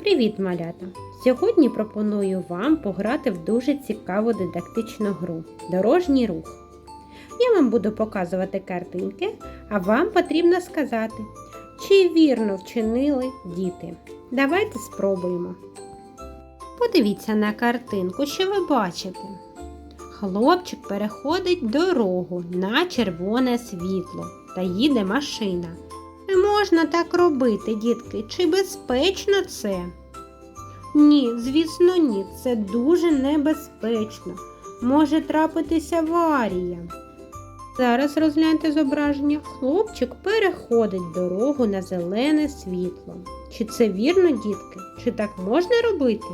Привіт, малята! Сьогодні пропоную вам пограти в дуже цікаву дидактичну гру Дорожній рух. Я вам буду показувати картинки, а вам потрібно сказати, чи вірно вчинили діти. Давайте спробуємо. Подивіться на картинку, що ви бачите. Хлопчик переходить дорогу на червоне світло та їде машина. Не можна так робити, дітки, чи безпечно це? Ні, звісно, ні. Це дуже небезпечно. Може трапитися аварія. Зараз розгляньте зображення. Хлопчик переходить дорогу на зелене світло. Чи це вірно, дітки? Чи так можна робити?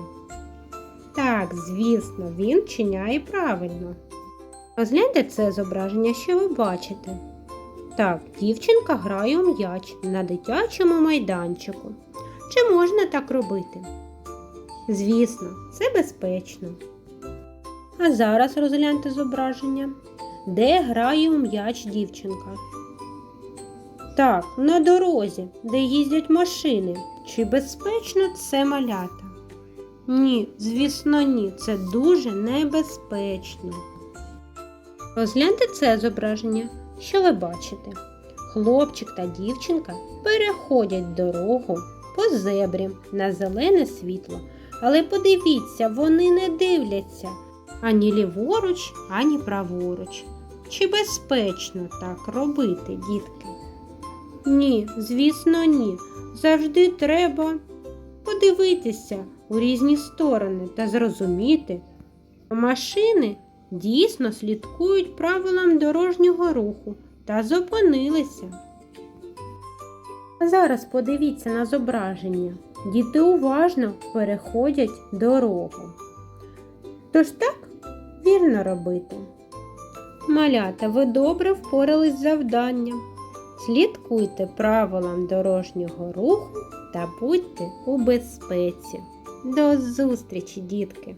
Так, звісно, він вчиняє правильно. Розгляньте це зображення, що ви бачите. Так, дівчинка грає у м'яч на дитячому майданчику. Чи можна так робити? Звісно, це безпечно. А зараз розгляньте зображення, де грає у м'яч дівчинка. Так, на дорозі, де їздять машини. Чи безпечно це малята? Ні, звісно, ні. Це дуже небезпечно. Розгляньте це зображення. Що ви бачите? Хлопчик та дівчинка переходять дорогу по зебрі на зелене світло. Але подивіться, вони не дивляться ані ліворуч, ані праворуч. Чи безпечно так робити, дітки? Ні, звісно, ні. Завжди треба подивитися у різні сторони та зрозуміти, машини дійсно слідкують правилам дорожнього руху та зупинилися. А зараз подивіться на зображення. Діти уважно переходять дорогу. Тож так вірно робити. Малята, ви добре впорались з завданням. Слідкуйте правилам дорожнього руху та будьте у безпеці. До зустрічі, дітки!